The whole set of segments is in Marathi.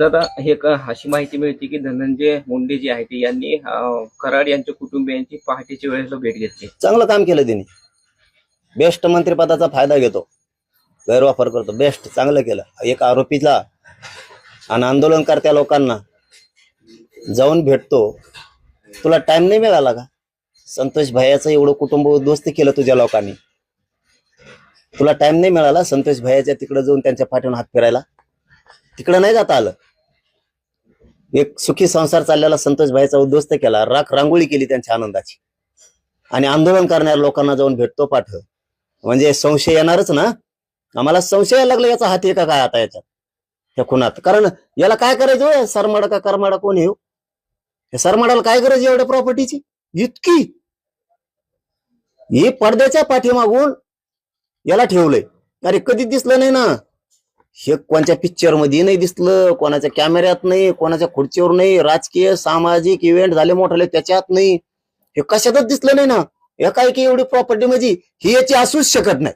दादा हे अशी माहिती मिळते की धनंजय मुंडे जे आहे ते यांनी कराड यांच्या कुटुंबियांची पहाटेच्या वेळेला भेट घेतली. चांगलं काम केलं त्यांनी बेस्ट मंत्रिपदाचा फायदा घेतो. गैरवापर करतो. बेस्ट चांगलं केलं. एक आरोपीला आणि आंदोलनकर्त्या लोकांना जाऊन भेटतो. तुला टाइम नाही मिळाला का? संतोष भैयाचं एवढं कुटुंब उद्ध्वस्त केलं तुझ्या लोकांनी. तुला टाइम नाही मिळाला संतोष भैयाच्या तिकडे जाऊन त्यांच्या पाठीवर हात फिरायला? तिकडं नाही जाता आलं. एक सुखी संसार चाललेला संतोष भाईचा उद्ध्वस्त केला राख रांगोळी केली त्यांच्या आनंदाची. आणि आंदोलन करणाऱ्या लोकांना जाऊन भेटतो पाठ. म्हणजे संशय येणारच ना? आम्हाला संशय यायला लागला याचा हाती का काय आता याच्यात? या खुनात. कारण याला काय करायचं होय? सरमाडा का करमाडा कोण येऊ हे? हो? सरमाडाला काय गरज एवढ्या प्रॉपर्टीची इतकी. ही पडद्याच्या पाठीमागून याला ठेवलंय. अरे कधी दिसलं नाही ना? हे कोणत्या पिक्चरमध्ये नाही दिसलं कोणाच्या कॅमेऱ्यात नाही कोणाच्या खुर्चीवर नाही राजकीय सामाजिक इव्हेंट झाले मोठाले त्याच्यात नाही. हे कशातच दिसलं नाही ना. एकाएकी एवढी प्रॉपर्टी म्हणजे ही याची असूच शकत नाही.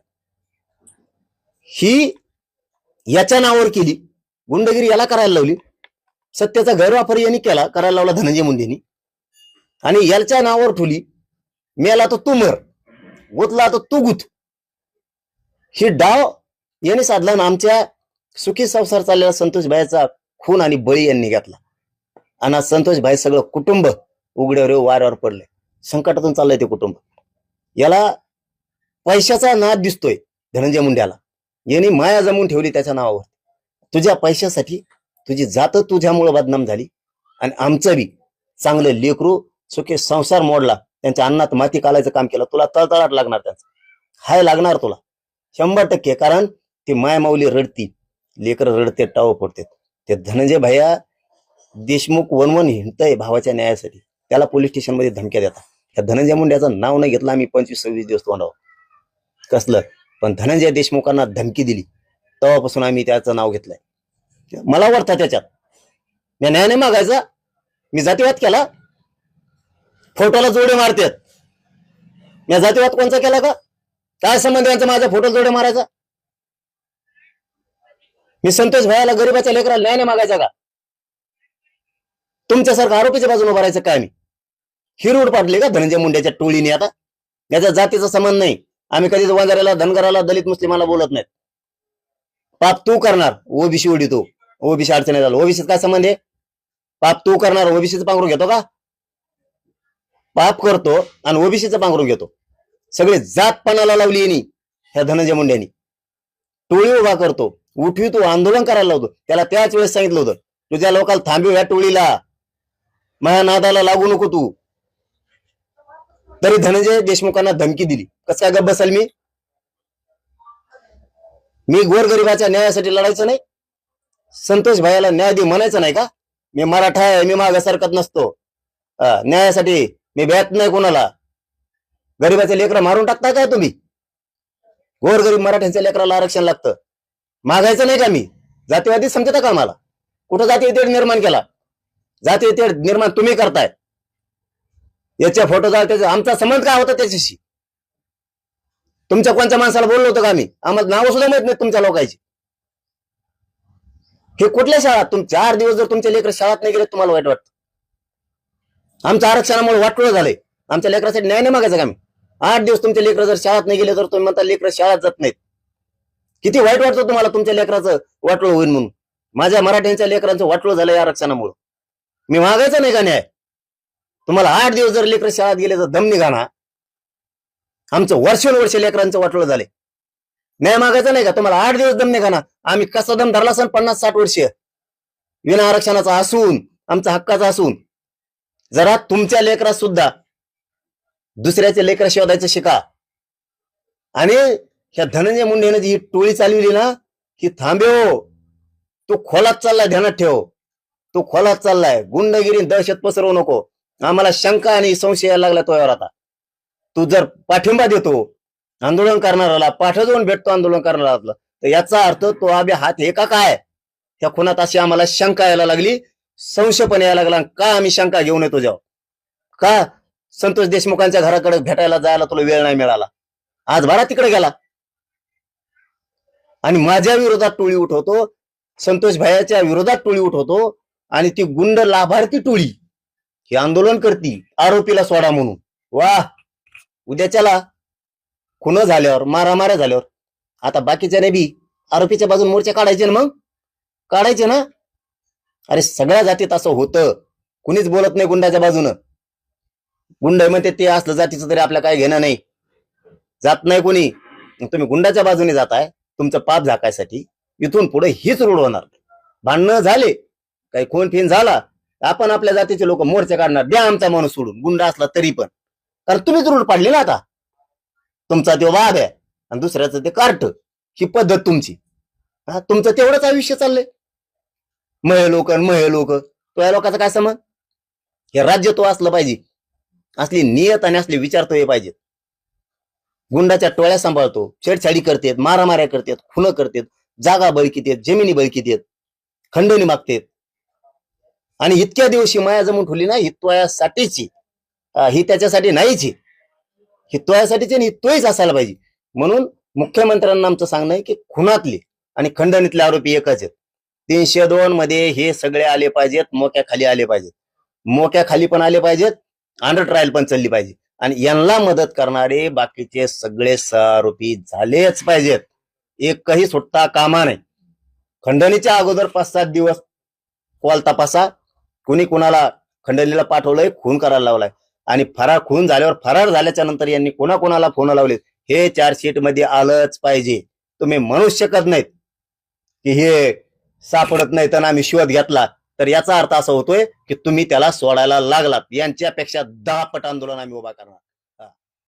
ही याच्या नावावर केली. गुंडगिरी याला करायला लावली. सत्याचा गैरवापर यांनी केला. करायला लावला धनंजय मुंडेनी. आणि याच्या नावावर ठुली मेला तर तू मर. गुतला तर तू गुत. ही डाव यांनी साधला ना आमच्या सुखी संसार चाललेला संतोष भाईचा खून आणि बळी यांनी घेतला. आणि आज संतोष भाई सगळं कुटुंब उघड्यावर वाऱ्यावर पडले संकटातून चाललंय ते कुटुंब. याला पैशाचा नाद दिसतोय धनंजय मुंड्याला. यांनी माया जमून ठेवली त्याच्या नावावर. तुझ्या पैशासाठी तुझी जात तुझ्यामुळे बदनाम झाली. आणि आमचं बी चांगलं लेकरू सुखी संसार मोडला. त्यांच्या अन्नात माती कालायचं काम केलं. तुला तळतळाट लागणार त्याचं. हाय लागणार तुला. शंभर टक्के. कारण ती मायमाऊली रडती. लेकर रडते टाव पडतात ते धनंजय भैया देशमुख वनवन हिंडतय भावाच्या न्यायासाठी. त्याला पोलीस स्टेशनमध्ये धमक्या देतात. त्या धनंजय मुंड्याचं नाव नाही घेतलं आम्ही पंचवीस सव्वीस दिवस तोंडावर. कसलं? पण धनंजय देशमुखांना धमकी दिली. तेव्हापासून आम्ही त्याचं नाव घेतलंय. मला वाटतं त्याच्यात. मी न्याय नाही मागायचा. मी जातीवाद केला. फोटोला जोडे मारतात. मी जातीवाद कोणचा केला का? काय संबंध यांचा माझा फोटो जोडे मारायचा? मी संतोष भायाला गरीबाच्या लेकराला न्याय नाही मागायचा का? तुमच्यासारखं आरोपीच्या बाजूने उभं राहायचं काय मी? हिरूड पाडले का धनंजय मुंड्याच्या टोळीने आता? याचा जातीचा संबंध नाही. आम्ही कधीच वंजाऱ्याला धनगराला दलित मुस्लिमाला बोलत नाहीत. पाप तू करणार ओबीसी उडी तू. ओबीसी अडचणी झालं ओबीसीत काय संबंध आहे? पाप तू करणार ओबीसीचं पांघरून घेतो का? पाप करतो आणि ओबीसीचं पांघरून घेतो. सगळे जातपणाला लावली यांनी ह्या धनंजय मुंड्यांनी टोळी उभा करतो. उठवी तू आंदोलन करायला होतो त्याला त्याच वेळेस सांगितलं होतं. तुझ्या लोकांना थांबव ह्या टोळीला. माझ्या नादाला लागू नको तू. तरी धनंजय देशमुखांना धमकी दिली. कसं काय गप्प बसाल मी? मी गोरगरिबाच्या न्यायासाठी लढायचं नाही. संतोष भाईला न्याय दे म्हणायचं नाही का? मी मराठा आहे मी मागे सरकत नसतो. न्यायासाठी मी भ्यात नाही कोणाला. गरीबाचे लेकरं मारून टाकता काय तुम्ही? गोरगरीब मराठ्यांच्या लेकराला आरक्षण लागतं. मागायचं नाही का मी? जातीवादी समजता का मला कुठं जाती तेढ निर्माण केला? जाती तेढ निर्माण तुम्ही करताय. याच्या फोटो त्याचा आमचा संबंध काय होता त्याच्याशी? तुमच्या कोणत्या माणसाला बोललो होतो का आम्ही? आम्हाला नावं सुद्धा माहीत नाही तुमच्या लोकांची. हे कुठल्या शाळात? तुम चार दिवस जर तुमच्या लेकर शाळात नाही गेले तुम्हाला वाईट वाटतं. आमच्या आरक्षणामुळे वाटोळ झालंय आमच्या लेकरासाठी न्याय नाही मागायचा का आम्ही? आठ दिवस तुमचे लेकर जर शाळात नाही गेले तर तुम्ही म्हणता लेकर शाळेत जात नाहीत. किती वाईट वाटतं तुम्हाला तुमच्या लेकराचं वाटलं होईल म्हणून? माझ्या मराठ्यांच्या लेकरांचं वाटलं झालं या आरक्षणामुळं मी मागायचं नाही का न्याय? तुम्हाला आठ दिवस जर लेकर शाळेत गेले तर दम निघाणा आमचं वर्षानुवर्ष लेकरांचं वाटलं झाले न्याय मागायचं नाही का? तुम्हाला आठ दिवस दम निघाणा आम्ही कसा दम धरला सण पन्नास साठ वर्ष? विना आरक्षणाचा असून आमचा हक्काचा असून. जरा तुमच्या लेकरात सुद्धा दुसऱ्याचे लेकर शोधायचं शिका. आणि ह्या धनंजय मुंडेनं जी ही टोळी चालविली ना ही हो. तो खोलात चाललाय ध्यानात ठेव. तो खोलात चाललाय. गुंडगिरी दहशत पसरवू नको. आम्हाला शंका आणि संशय यायला लागला तोयावर आता. तू जर पाठिंबा देतो आंदोलन करणाऱ्याला पाठ जाऊन भेटतो आंदोलन करणाऱ्याला तर याचा अर्थ तो आबे हात हे का काय? त्या खुनात अशी आम्हाला शंका यायला लागली संशय पण यायला लागला का आम्ही शंका घेऊन येतो जेव्हा का संतोष देशमुखांच्या घराकडे भेटायला जायला तुला वेळ नाही मिळाला? आज भरा तिकडे गेला. आणि माझ्या विरोधात टोळी उठवतो संतोष भायाच्या विरोधात टोळी उठवतो आणि ती गुंड लाभार्थी टोळी ही आंदोलन करती आरोपीला सोडा म्हणून. वा उद्याच्याला खुन झाल्यावर मारामाऱ्या झाल्यावर आता बाकीच्याने बी आरोपीच्या बाजून मोर्चा काढायचे ना मग? काढायचे ना? अरे सगळ्या जातीत असं होतं. कुणीच बोलत नाही गुंडाच्या बाजूनं. गुंड म्हणते ते असलं जातीचं तरी आपल्या काय घेणं नाही. जात नाही कोणी. तुम्ही गुंडाच्या बाजूने जाताय. तुमचं पाप झाकायसाठी इथून पुढे हीच रूढ होणार भांडणं झाले काही खून फिन झाला आपण आपल्या जातीचे लोक मोर्चे काढणार द्या आमचा माणूस सोडून गुंडा असला तरी पण. कारण तुम्हीच रूढ पाडले ना आता. तुमचा तो वाद आहे आणि दुसऱ्याचं ते कार्ट ही पद्धत तुमची. हा तुमचं तेवढंच आयुष्य चाललंय. महे लोक महे लोक तो या लोकांचा काय समज हे राज्य तो असलं पाहिजे. असली नियत आणि असले विचार तो हे पाहिजेत. गुंडाच्या टोळ्या सांभाळतो. छेडछाडी करतेत मारामाऱ्या करतेत खुनं करतेत जागा बळकीत येत जमिनी बळकीत येत खंडणी मागतेत. आणि इतक्या दिवशी माया जमून ठेवली ना हित्वयासाठीची ही त्याच्यासाठी नाहीची. हित्वयासाठीची आणि ही असायला पाहिजे. म्हणून मुख्यमंत्र्यांना आमचं सांगणं आहे की खुनातले आणि खंडणीतले आरोपी एकच आहेत. तीनशे दोन मध्ये हे सगळे आले पाहिजेत मोक्या खाली आले पाहिजेत. मोक्या खाली पण आले पाहिजेत अंडर ट्रायल पण चालली पाहिजे. आणि यांना मदत करणारे बाकीचे सगळे आरोपी झालेच पाहिजेत. एकही सुट्टा कामा नाही खंडणीच्या अगोदर पाच सात दिवस कॉल तपासा. कुणी कुणाला खंडणीला पाठवलंय खून करायला लावलाय. आणि फरार खून झाल्यावर फरार झाल्याच्यानंतर यांनी कोणाकोणाला फोन लावले हे चार्जशीटमध्ये आलंच पाहिजे. तुम्ही म्हणूच शकत नाहीत की हे सापडत नाही तर आम्ही शोध घेतला. तर याचा अर्थ असा होतोय की तुम्ही त्याला सोडायला लागलात. यांच्यापेक्षा दहा पट आंदोलन आम्ही उभा करणार.